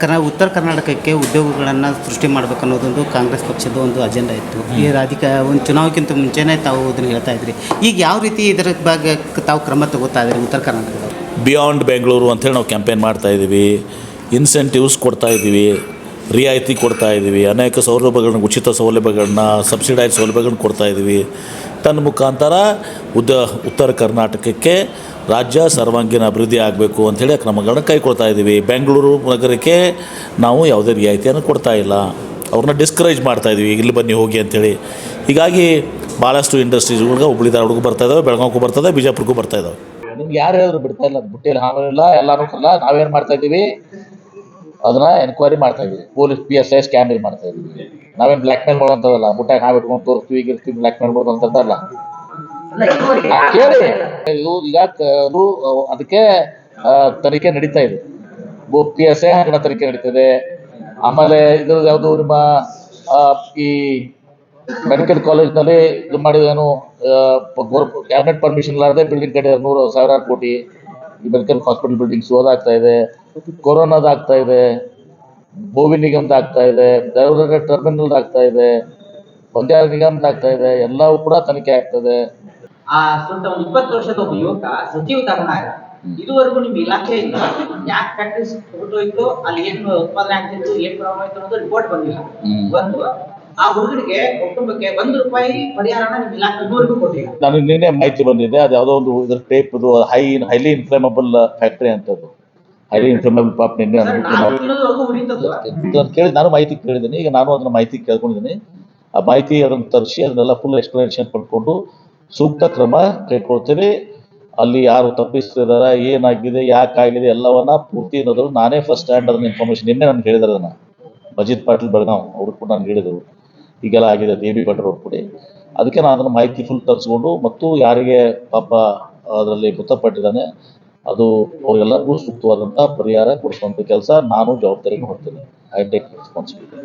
ಕರ್ನಾ ಉತ್ತರ ಕರ್ನಾಟಕಕ್ಕೆ ಉದ್ಯೋಗಗಳನ್ನು ಸೃಷ್ಟಿ ಮಾಡಬೇಕು ಅನ್ನೋದೊಂದು ಕಾಂಗ್ರೆಸ್ ಪಕ್ಷದ ಒಂದು ಅಜೆಂಡಾ ಇತ್ತು. ಈ ರಾಧಿಕಾ ಒಂದು ಚುನಾವಣೆಗಿಂತ ಮುಂಚೆನೇ ತಾವು ಅದನ್ನು ಹೇಳ್ತಾ ಇದ್ರಿ. ಈಗ ಯಾವ ರೀತಿ ಇದರ ಬಗ್ಗೆ ತಾವು ಕ್ರಮ ತಗೋತಾ ಇದ್ದೀರಿ ಉತ್ತರ ಕರ್ನಾಟಕದವರು? ಬಿಯಾಂಡ್ ಬೆಂಗಳೂರು ಅಂತೇಳಿ ನಾವು ಕ್ಯಾಂಪೇನ್ ಮಾಡ್ತಾ ಇದ್ದೀವಿ ಇನ್ಸೆಂಟಿವ್ಸ್ ಕೊಡ್ತಾ ಇದ್ದೀವಿ ರಿಯಾಯಿತಿ ಕೊಡ್ತಾ ಇದ್ದೀವಿ. ಅನೇಕ ಸೌಲಭ್ಯಗಳನ್ನ, ಉಚಿತ ಸೌಲಭ್ಯಗಳನ್ನ ಸಬ್ಸಿಡೈಸ್ ಸೌಲಭ್ಯಗಳನ್ನ ಕೊಡ್ತಾ ಇದ್ದೀವಿ. ತನ್ನ ಮುಖಾಂತರ ಉದ್ದ ಉತ್ತರ ಕರ್ನಾಟಕಕ್ಕೆ ರಾಜ್ಯ ಸರ್ವಾಂಗೀಣ ಅಭಿವೃದ್ಧಿ ಆಗಬೇಕು ಅಂಥೇಳಿ ಕ್ರಮಗಳನ್ನ ಕೈಕೊಳ್ತಾ ಇದ್ದೀವಿ. ಬೆಂಗಳೂರು ನಗರಕ್ಕೆ ನಾವು ಯಾವುದೇ ರಿಯಾಯಿತಿಯನ್ನು ಕೊಡ್ತಾ ಇಲ್ಲ. ಅವ್ರನ್ನ ಡಿಸ್ಕರೇಜ್ ಮಾಡ್ತಾ ಇದ್ದೀವಿ. ಇಲ್ಲಿ ಬನ್ನಿ, ಹೋಗಿ ಅಂಥೇಳಿ ಹೀಗಾಗಿ ಭಾಳಷ್ಟು ಇಂಡಸ್ಟ್ರೀಸ್ಗಳಿಗೆ ಹುಬ್ಳಿ ಧಾರವಾಡಕ್ಕೂ ಬರ್ತಾ ಇದ್ದಾವೆ ಬೆಳಗಾವಿಗೂ ಬರ್ತದೆ ಬಿಜಾಪುರಕ್ಕೂ ಬರ್ತಾ ಇದ್ದಾವೆ ನಿಮ್ಗೆ ಯಾರು ಹೇಳಿದ್ರು ಬಿಡ್ತಾ ಇಲ್ಲ? ಬುಟ್ಟಿಯಲ್ಲಿ ಹಾವಿಲ್ಲ ಎಲ್ಲರೂ ಕಲ್ಲ ನಾವೇನು ಮಾಡ್ತಾ ಇದೀವಿ ಅದನ್ನ ಎನ್ಕ್ವೈರಿ ಮಾಡ್ತಾ ಇದೀವಿ. Police P S I scan ಮಾಡ್ತಾ ಇದೀವಿ. ನಾವೇನ್ ಬ್ಲಾಕ್ ಮೇಲ್ ಮಾಡೋಂಥದ್ದಲ್ಲ. ಮುಟ್ಟಾಗ ಇಟ್ಕೊಂಡು ತೋರಿಸ್ತೀವಿ ಈಗಿರ್ತೀವಿ ಬ್ಲಾಕ್ ಮೇಲ್ ಮಾಡೋದಂತದ್ದಲ್ಲ ಕೇಳಿ. ಇದು ಈಗ ಅದಕ್ಕೆ ತನಿಖೆ ನಡೀತಾ ಇದೆ. ಪಿ ಎಸ್ ಐ ಹಗರಣ ತನಿಖೆ ನಡೀತದೆ. ಆಮೇಲೆ ಇದು ಯಾವುದು ನಿಮ್ಮ ಈ ಮೆಡಿಕಲ್ ಕಾಲೇಜ್ನಲ್ಲಿ ಇದು ಮಾಡಿದೇನು ಕ್ಯಾಬಿನೆಟ್ ಪರ್ಮಿಷನ್ ಇಲ್ಲಾರದೆ ಬಿಲ್ಡಿಂಗ್ ಕಟ್ಟಿದ್ದಾರೆ ನೂರು ಸಾವಿರಾರು ಕೋಟಿ ಈ ಮೆಡಿಕಲ್ ಹಾಸ್ಪಿಟಲ್ ಬಿಲ್ಡಿಂಗ್ಸ್ ಓದಾಗ್ತಾ ಇದೆ. ಕೊರೋನಾದ ಆಗ್ತಾ ಇದೆ ಭೂಮಿ ನಿಗಮದ ಆಗ್ತಾ ಇದೆ ದೇವರ ಟರ್ಮಿನಲ್ ಆಗ್ತಾ ಇದೆ ಬಂಜಾರ ನಿಗಮದ ಆಗ್ತಾ ಇದೆ ಎಲ್ಲವೂ ಕೂಡ ತನಿಖೆ ಆಗ್ತದೆ. ಆ ಸ್ವಂತ ಒಂದು ಇಪ್ಪತ್ತು ವರ್ಷದ ಒಬ್ಬ ಯುವಕ ಸಚಿವ ತಗೊಂಡಾಗ ಇದುವರೆಗೂ ನಿಮ್ ಇಲಾಖೆಯಿಂದ ಯಾಕೆ ಫ್ಯಾಕ್ಟ್ರೀಸ್ ಇತ್ತು ಅಲ್ಲಿ ಏನು ಉತ್ಪಾದನೆ ಆಗ್ತಿತ್ತು? ಏನ್ ಪ್ರಾಬ್ಲಮ್ ಆಯ್ತು ಅನ್ನೋದು ರಿಪೋರ್ಟ್ ಬಂದಿಲ್ಲ. ಒಂದು ಆ ಹುಡುಗರಿಗೆ ಕುಟುಂಬಕ್ಕೆ ಒಂದು ರೂಪಾಯಿ ಪರಿಹಾರನ ನಿಮ್ ಇಲಾಖೆ ಇದುವರೆಗೂ ಕೊಟ್ಟಿಲ್ಲ. ನನಗೆ ನಿನ್ನೆ ಮಾಹಿತಿ ಬಂದಿದೆ ಅದು ಯಾವುದೋ ಒಂದು ಇದ್ರ tape high highly inflammable factory ಅಂತದ್ದು. ಹೈಲಿ ಸಂಬಂಧ ಪಾಪ ನಿನ್ನೆ ತಿನ್ನೋದ್ರವರೆಗೂ ಕೇಳಿ ನಾನು ಮಾಹಿತಿ ಕೇಳಿದ್ದೀನಿ. ಈಗ ನಾನು ಅದನ್ನ ಮಾಹಿತಿ ಕೇಳ್ಕೊಂಡಿದ್ದೀನಿ. ಆ ಮಾಹಿತಿ ಅದನ್ನು ತರಿಸಿ ಅದನ್ನೆಲ್ಲ ಫುಲ್ ಎಕ್ಸ್ಪ್ಲನೇಷನ್ ಪಡ್ಕೊಂಡು ಸೂಕ್ತ ಕ್ರಮ ಕೈಗೊಳ್ತೇವೆ ಅಲ್ಲಿ ಯಾರು ತಪ್ಪಿಸ್ತಿದಾರ ಏನಾಗಿದೆ ಯಾಕಾಗಿದೆ ಎಲ್ಲವನ್ನ ಪೂರ್ತಿ ಅನ್ನೋದ್ರು ನಾನೇ ಫಸ್ಟ್ ಸ್ಟ್ಯಾಂಡ್ ಅದನ್ನ ಇನ್ಫಾರ್ಮೇಶನ್ ನಿನ್ನೆ ನಾನು ಹೇಳಿದಾರೆ ಅದನ್ನ. ಅಜಿತ್ ಪಾಟೀಲ್ ಬೆಳಗಾವ್ ಅವ್ರು ಕೂಡ ನಾನು ಹೇಳಿದರು. ಈಗೆಲ್ಲ ಆಗಿದೆ ಡಿ ಬಿ ಭಟ್ರು ಅವ್ರು ಕೂಡ. ಅದಕ್ಕೆ ನಾನು ಅದನ್ನ ಮಾಹಿತಿ ಫುಲ್ ತರಿಸ್ಕೊಂಡು ಮತ್ತು ಯಾರಿಗೆ ಪಾಪ ಅದರಲ್ಲಿ ಮೃತಪಟ್ಟಿದ್ದಾನೆ ಅದು ಅವರೆಲ್ಲರಿಗೂ ಸೂಕ್ತವಾದಂತಹ ಪರಿಹಾರ ಕೊಡಿಸುವಂತ ಕೆಲಸ ನಾನು ಜವಾಬ್ದಾರಿಯನ್ನು ಹೊರ್ತೇನೆ ಐ ಟೇಕ್ ರೆಸ್ಪಾನ್ಸಿಬಿಲಿಟಿ